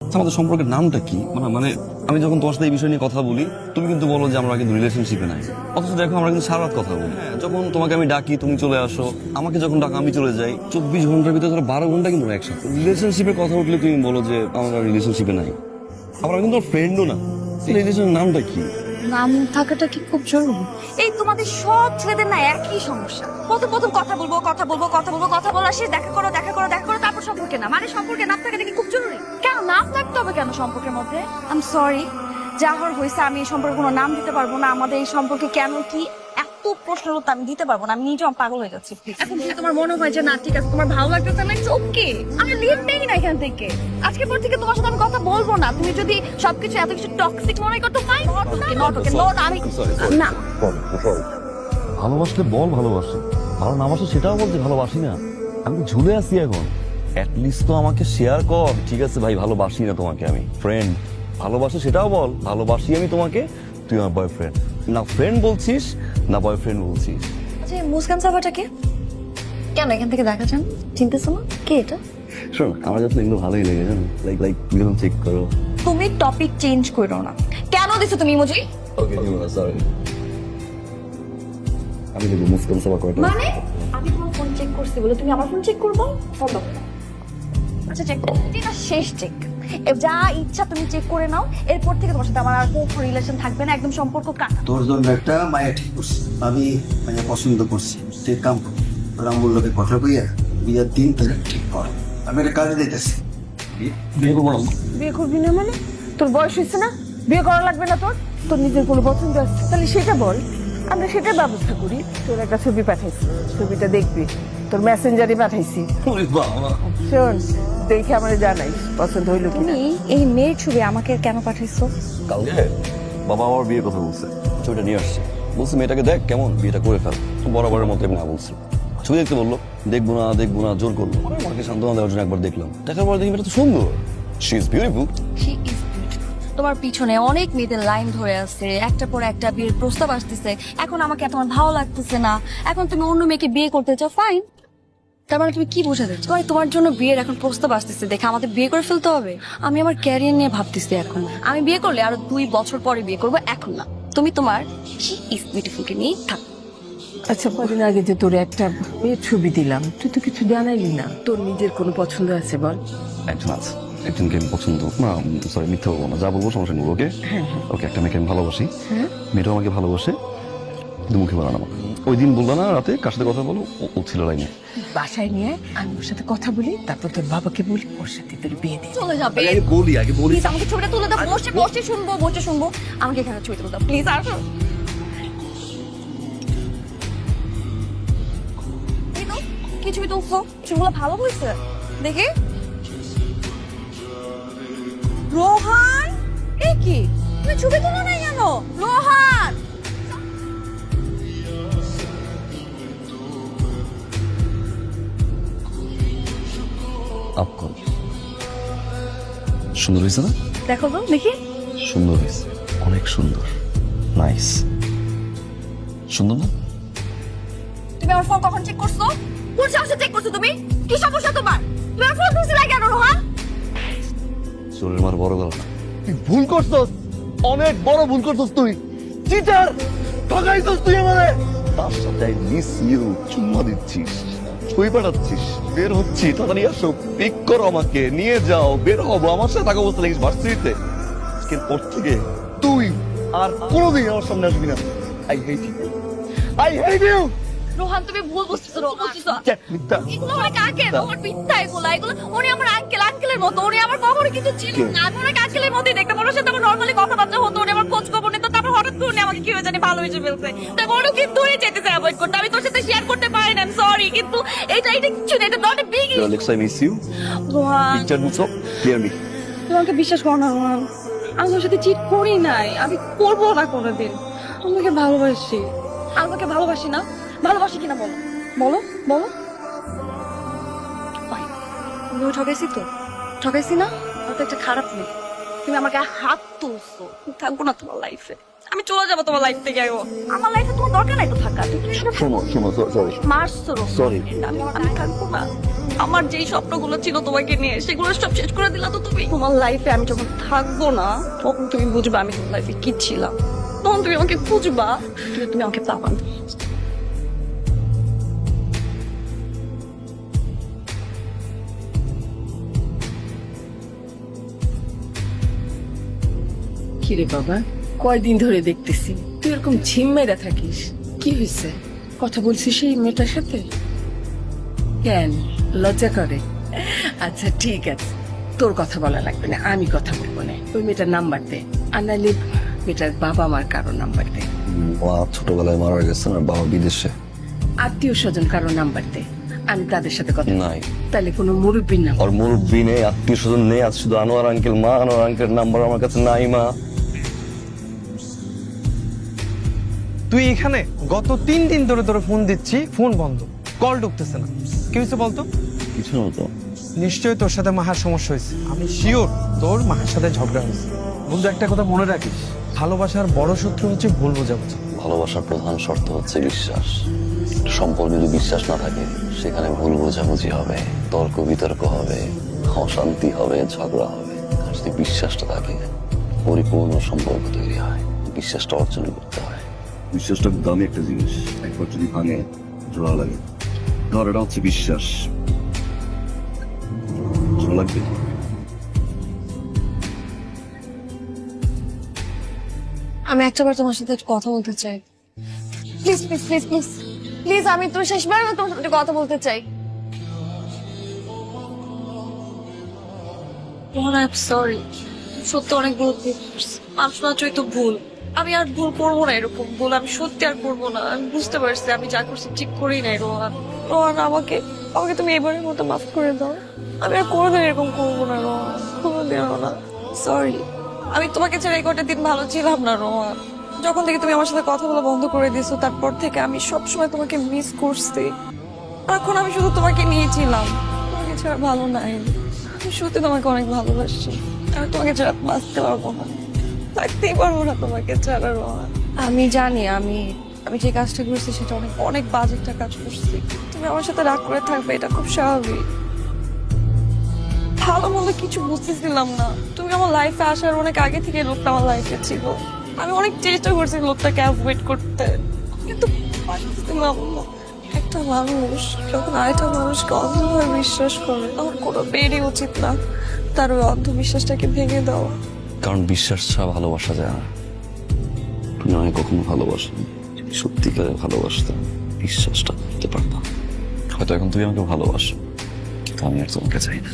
আচ্ছা, আমাদের সম্পর্কের নামটা কি? মানে মানে আমি যখন তোমার সাথে এই বিষয় নিয়ে কথা বলি তুমি কিন্তু বলো যে আমরা কিন্তু রিলেশনশিপে নাই। অথচ দেখো আমরা কিন্তু সারা রাত কথা বলি। হ্যাঁ, যখন তোমাকে আমি ডাকি তুমি চলে আসো। আমাকে যখন ডাকা আমি চলে যাই। চব্বিশ ঘণ্টার ভিতরে ধরো বারো ঘণ্টা কিন্তু একসাথে। রিলেশনশিপের কথা উঠলে তুমি বলো যে আমরা রিলেশনশিপে নাই। আমরা কিন্তু ফ্রেন্ডও না। রিলেশনের নামটা কি? নাম থাকাটা কি খুব জরুরি? এই তোমাদের সব ছেলেদের না একই সমস্যা। প্রথম প্রথম কথা বলব কথা বলব কথা বলব কথা বলা শেষ দেখা করো দেখা করো দেখা করো তারপর সম্পর্কে না। মানে সম্পর্কে নাম থাকাটা কি খুব জরুরি? কেন নাম থাকতে হবে কেন সম্পর্কের মধ্যে? আই এম সরি যা হওয়ার হয়েছে আমি এই সম্পর্কে কোনো নাম দিতে পারব না। আমাদের এই সম্পর্কে কেন কি প্রশ্নের উত্তর আমি দিতে পারব না আমি নিজেও পাগল হয়ে যাচ্ছি এখন যদি তোমার মনে হয় যে না ঠিক আছে তোমার ভালো লাগতেছে না ইটস ওকে আমি লিভ নেই না এখান থেকে। আজকে পর থেকে তোমার সাথে আমি কথা বলব না। তুমি যদি সবকিছু এত কিছু টক্সিক মনে করতো fine not okay not okay not আমি না। ভালোবাসলে বল ভালোবাসি ভালো না বাসে সেটাও বলতে ভালোবাসি না। আমি ঝুলে আছি এখন। অ্যাটলিস্ট তো আমাকে শেয়ার কর। ঠিক আছে ভাই ভালোবাসি না তোমাকে আমি ফ্রেন্ড ভালোবাসে সেটাও বল ভালোবাসি আমি তোমাকে তুই আমার বয়ফ্রেন্ড না ফ্রেন্ড বলছিস না বয়ফ্রেন্ড বলছিস? আচ্ছা এই মুসকান সাবাটা কে? কেন এখান থেকে দেখা যান চিনতেছো না? কে এটা? শোন আমার যাতে এগুলো ভালোই লেগে জানো? লাইক লাইক তুমি চেক করো। তুমি টপিক চেঞ্জ করো না। কেন দিছো তুমি ইমোজি ওকে সরি আমি দেখব মুসকান সবা করে মানে? আমি তোমার ফোন চেক করছি বলে তুমি আমার ফোন চেক করব? ফলো আচ্ছা চেক এটা শেষ চেক যা ইচ্ছা তুমি চেক করে নাও। এরপর থেকে তোমার সাথে আমার আর কোনো রিলেশন থাকবে না একদম সম্পর্ক কাটা। তোর জন্য একটা মায়া ঠিক করছি। আমি মায়া পছন্দ করছি। এক কাম কর। তোর আম্মুর কথা কইয়া বিয়ের দিন তোর ঠিক কর। আমি একটা কাজে দিতেছি বিয়ে? করব না বিয়ে করবি না মানে? তোর বয়স হয়েছে না? বিয়ে করা লাগবে না তোর? তোর নিজের কোনো পছন্দ আছে? তাহলে সেটা বল। আমরা সেটার ব্যবস্থা করি। তোর একটা ছবি পাঠাইছি। ছবিটা দেখবি। তোর মেসেঞ্জারে পাঠাইছি। শোন দেখে আমার জানাই পছন্দ হইল কি তুমি এই মেয়ের ছবি আমাকে কেন পাঠাইছো? কালকে বাবা আমার বিয়ের কথা বলছে ছবিটা নিয়ে আসছে। বলছে মেয়েটাকে দেখ কেমন বিয়েটা করে ফেল। বরাবরের মতো না বলছে। ছবি দেখতে বলল দেখব না দেখব না জোর করল। আমি মাকে সান্ত্বনা দেওয়ার জন্য একবার দেখলাম। দেখার পর দেখি মেয়েটা তো সুন্দর। She is beautiful She is beautiful. তোমার পিছনে অনেক মেয়েদের লাইন ধরে আছে। একটা পর একটা বিয়ের প্রস্তাব আসতেছে। এখন আমাকে আর তোমার ভালো লাগতেছে না। এখন তুমি অন্য মেয়েকে বিয়ে করতে চাও ফাইন তার মানে তুমি কি বোঝাতে চাও তোমার জন্য বিয়ের এখন প্রস্তাব আসতেছে দেখে আমাদের বিয়ে করে ফেলতে হবে। আমি আমার ক্যারিয়ার নিয়ে ভাবতেছি এখন। আমি বিয়ে করলে আরও দুই বছর পরে বিয়ে করব এখন না। তুমি তোমার ইস বিউটিফুলকে নিয়ে থাক। আচ্ছা কদিন আগে যে তোর একটা মেয়ের ছবি দিলাম তুই তো কিছু জানাইলি না। তোর নিজের কোনো পছন্দ আছে বল? একজন আছে। একজনকে আমি পছন্দ না সরি মিথ্যা বলব না। যা বলব সমস্যা নেই ওকে? ওকে একটা মেয়েকে আমি ভালোবাসি। মেয়েটাও আমাকে ভালোবাসে। কিন্তু মুখে বলা না আমাকে। ওই দিন বলল না রাতে কার সাথে কথা বলো? ও- ছিল লাইনে। বাসায় নিয়ে আমি ওর সাথে কথা বলি তারপর তোর বাবাকে বলি ওর সাথে তোর বিয়ে দিই চলে যাবে। আগে বলি আগে বলি। প্লিজ আমাকে ছবিটা তুলে দাও। বসে বসে শুনব বসে শুনব। আমাকে এখানে ছবি তুলে দাও প্লিজ আসো। তো, কি ছবি তুলছো? ছবিগুলো ভালো হয়েছে। দেখি। রোহান? এ কি? তুমি ছবি তুলো নাই কেন? রোহান! আপ কর সুন্দর হয়েছে না? দেখো তো দেখি। সুন্দর হয়েছে। অনেক সুন্দর। নাইস সুন্দর না? তুমি আমার ফোন কখন চেক করছ? কোন সাহসে চেক করছ তুমি? কি সমস্যা তোমার? তুমি আমার ফোন কেন রোহান? চোরের মার বড় গলা। তুই ভুল করছস। অনেক বড় ভুল করছস তুই। চিটার ঠকাইছস তুই আমারে। তার সাথে মিস ইউ চুম্মা দিচ্ছিস। ছবি পাঠাচ্ছিস বের হচ্ছি তাড়াতাড়ি আসো পিক করো আমাকে নিয়ে যাও বের হব আমার সাথে থাকা অবস্থা দেখিস ভার্সিটিতে। আজকের পর থেকে তুই আর কোনোদিন আমার সামনে আসবি না। I hate you I hate you Rohan তুমি ভুল বুঝতেছো রোহান। বুঝতেছো। এগুলো অনেক আগে ওর মিথ্যা। এগুলো এগুলো উনি আমার আঙ্কেল আঙ্কেলের মতো উনি আমার কখনো কিছু ছিল না। আমি আঙ্কেলের মতোই দেখতাম ওনার সাথে আমার নর্মালি কথাবার্তা হতো উনি আমার খোঁজ খবর নিত তারপর হঠাৎ করে উনি আমাকে কি হয়ে জানি ভালোবেসে ফেলছে তাই বড় কিন্তু উনি যেতেছে অ্যাভয়েড করতে। আমি তোর সাথে এটা এটা কিছু না এটা not a big Alex, I miss you. Rohan Picture books up. Clear me. তুমি আমাকে বিশ্বাস করো না রোহান আমি তোর সাথে চিট করি নাই। আমি করব না কোনোদিন। আমাকে ভালোবাসি। আমাকে ভালোবাসি না? ভালোবাসি কিনা বলো? বলো বলো। ঠকাইছি তো? ঠকাইছি না? তো একটা খারাপ মেয়ে তুমি আমাকে হাত তুলছো। থাকব না তোমার লাইফে আমি চলে যাব তোমার লাইফ থেকে এখন আমার লাইফে তোমার দরকার নাই তো থাকা শোনো শোনো সরি মারছো Sorry. আমি আমি থাকব না। আমার যেই স্বপ্নগুলো ছিল তোমাকে নিয়ে সেগুলো সব শেষ করে দিলা তো তুমি। তোমার লাইফে আমি যখন থাকব না তখন তুমি বুঝবা আমি তোমার লাইফে কি ছিলাম। তখন তুমি আমাকে খুঁজবা কিন্তু তুমি আমাকে পাবা কিরে বাবা? কয়দিন ধরে দেখতেছি। তুই এরকম ঝিম মেরা থাকিস। কি হয়েছে কথা বলছিস সেই মেয়েটার সাথে? কেন? লজ্জা করে। আচ্ছা ঠিক আছে। তোর কথা বলা লাগবে না আমি কথা বলব না। ওই মেয়েটার নাম্বার দে। আর নাহলে মেয়েটার বাবা মার কারও নাম্বার দে। মা ছোটবেলায় মারা গেছে না বাবা বিদেশে। আত্মীয় স্বজন কারও নাম্বার দে। আমি তাদের সাথে কথা। নাই। তাহলে কোনো মুরব্বীর না আর মুরব্বী নেই আত্মীয় স্বজন নেই আজ শুধু আনোয়ার আঙ্কেল মা আনোয়ার আঙ্কেল নাম্বার আমার কাছে নাই মা। তুই এখানে গত তিন দিন ধরে ধরে ফোন দিচ্ছি ফোন বন্ধ। কল ঢুকতেছে না। কি হয়েছে বলতো? কিছু না তো নিশ্চয়ই তোর সাথে মাহার সমস্যা হয়েছে। আমি শিওর তোর মাহার সাথে ঝগড়া হয়েছে। বন্ধু একটা কথা মনে রাখিস ভালোবাসার বড় শত্রু হচ্ছে ভুল বোঝাবুঝি। ভালোবাসার প্রধান শর্ত হচ্ছে বিশ্বাস। সম্পর্কে যদি বিশ্বাস না থাকে সেখানে ভুল বোঝাবুঝি হবে তর্ক বিতর্ক হবে অশান্তি হবে ঝগড়া হবে। আর যদি বিশ্বাসটা থাকে পরিপূর্ণ সম্পর্ক তৈরি হয় বিশ্বাসটা অর্জন করতে হয়। বিশ্বাসটা দামি একটা জিনিস। একবার যদি ভাঙে জোড়া লাগে। ধর এটা হচ্ছে বিশ্বাস। জোড়া লাগবে আমি একটাবার তোমার সাথে একটু কথা বলতে চাই। Please please please please please আমি তো শেষবার তোমার সাথে কথা বলতে চাই। আই সরি সত্যি অনেক ভুল করছি। মানুষ মাত্রই তো ভুল। আমি আর ভুল করব না এরকম ভুল, আমি সত্যি আর করব না। আমি বুঝতে পারছি, আমি যা করছি ঠিক করি নাই, রোহান। রোহান, আমাকে আমাকে তুমি এবারের মতো মাফ করে দাও। আমি আর কোনোদিন এরকম করব না, রোহান। কোনোদিনও না। সরি আমি তোমাকে ছেড়ে কটা দিন ভালো ছিলাম না, রোহান। যখন থেকে তুমি আমার সাথে কথা বলা বন্ধ করে দিয়েছ তারপর থেকে আমি সবসময় তোমাকে মিস করছি। এখন আমি শুধু তোমাকে নিয়েছিলাম তোমাকে ছাড়া ভালো নাই। আমি সত্যি তোমাকে অনেক ভালোবাসি। আমি তোমাকে ছাড়া বাঁচতে পারব না। থাকতেই পারব না তোমাকে ছাড়া, রোহান। আমি জানি, আমি আমি যে কাজটা করছি সেটা অনেক অনেক বাজে একটা কাজ করছি। তুমি আমার সাথে রাগ করে থাকবে, এটা খুব স্বাভাবিক। ভালো মন্দ কিছু বুঝতেছিলাম না। তুমি আমার লাইফে আসার অনেক আগে থেকে লোকটা আমার লাইফে ছিল। আমি অনেক চেষ্টা করছি লোকটাকে অ্যাভয়েড করতে। কিন্তু না একটা মানুষ, যখন আরেকটা মানুষকে অন্ধভাবে বিশ্বাস করে, তখন কোনো বেরই উচিত না। তার ওই অন্ধবিশ্বাসটাকে ভেঙে দাও কারণ বিশ্বাস ছাড়া ভালোবাসা যায় না। তুমি আমায় কখনো ভালোবাসো যদি সত্যিকারে ভালোবাসতাম বিশ্বাসটা করতে পারতাম হয়তো এখন তুমি আমাকে ভালোবাসো, কিন্তু আমি আর তোমাকে চাই না।